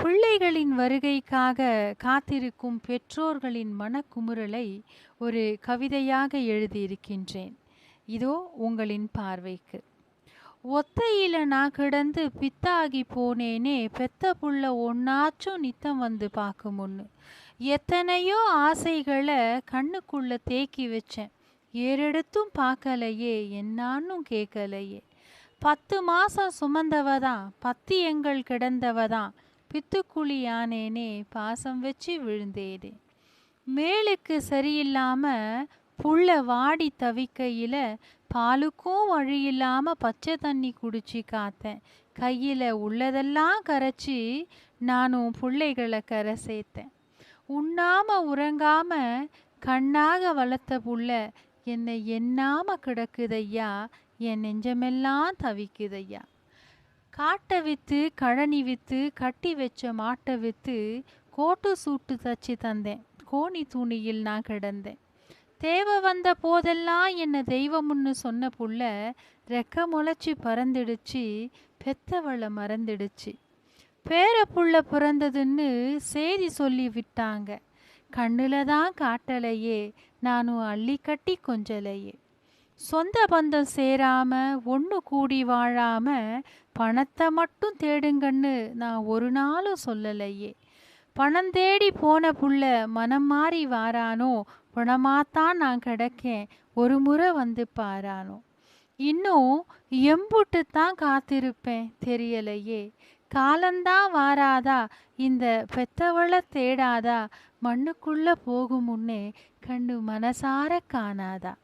பிள்ளைகளின் வருகைக்காக காத்திருக்கும் பெற்றோர்களின் மனக்குமுறலை ஒரு கவிதையாக எழுதியிருக்கின்றேன். இதோ உங்களின் பார்வைக்கு. ஒத்தையில நான் கிடந்து பித்தாகி போனேனே பெத்த புள்ள ஒன்னாச்சும் நித்தம் வந்து பார்க்கும் ஒன்று எத்தனையோ ஆசைகளை கண்ணுக்குள்ள தேக்கி வச்சேன். ஏறெடுத்தும் பார்க்கலையே என்னான்னும் கேட்கலையே. பத்து மாசம் சுமந்தவதான் பத்தியங்கள் கிடந்தவதான். பித்துக்குழி யானேனே பாசம் வச்சு விழுந்தேனே. மேலுக்கு சரியில்லாம புள்ள வாடி தவிக்கையில பாலுக்கும் வழி இல்லாம பச்சை தண்ணி குடிச்சு காத்தேன். கையில உள்ளதெல்லாம் கரைச்சி நானும் பிள்ளைகளை கரை சேர்த்தேன். உண்ணாம உறங்காம கண்ணாக வளர்த்த புள்ள என்னை எண்ணாம கிடக்குதையா? என் நெஞ்சமெல்லாம் தவிக்குதையா? காட்டை விற்று கழனி விற்று கட்டி வச்ச மாட்டை விற்று கோட்டு சூட்டு தச்சு தந்தேன். கோணி துணியில் நான் கிடந்தேன். தேவை வந்த போதெல்லாம் என்னை தெய்வம்னு சொன்ன புள்ள ரெக்க முளைச்சி பறந்துடுச்சு பெத்தவளை மறந்துடுச்சு. பேர புள்ள பிறந்ததுன்னு செய்தி சொல்லி விட்டாங்க. கண்ணில் தான் காட்டலையே நானும் அள்ளி கட்டி கொஞ்சலையே. சொந்த பந்தம் சேராம ஒன்று கூடி வாழாம பணத்தை மட்டும் தேடுங்கன்னு நான் ஒரு நாளும் சொல்லலையே. பணம் தேடி போன புள்ள மனம் மாறி வாரானோ பணமாத்தான் நான் கிடக்கேன் ஒரு முறை வந்து பாரானோ. இன்னும் எம்புட்டு தான் காத்திருப்பேன் தெரியலையே. காலந்தான் வாராதா? இந்த பெத்தவளை தேடாதா? மண்ணுக்குள்ள போகும் முன்னே கண்ணு மனசார காணாதா?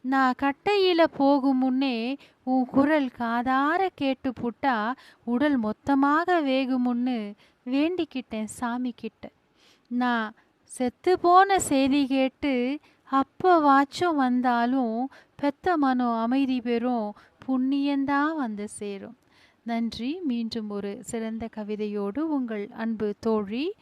நான் கட்டையில் போகும் முன்னே உன் குரல் காதார கேட்டு புட்டா உடல் மொத்தமாக வேகுமுன்னு வேண்டிக்கிட்டேன் சாமி கிட்ட நான் செத்து போன செய்தி கேட்டு அப்போ வாச்சும் வந்தாலும் பெத்த மனம் அமைதி பெறும் புண்ணியந்தான் வந்து சேரும். நன்றி. மீண்டும் ஒரு சிறந்த கவிதையோடு உங்கள் அன்பு தோழி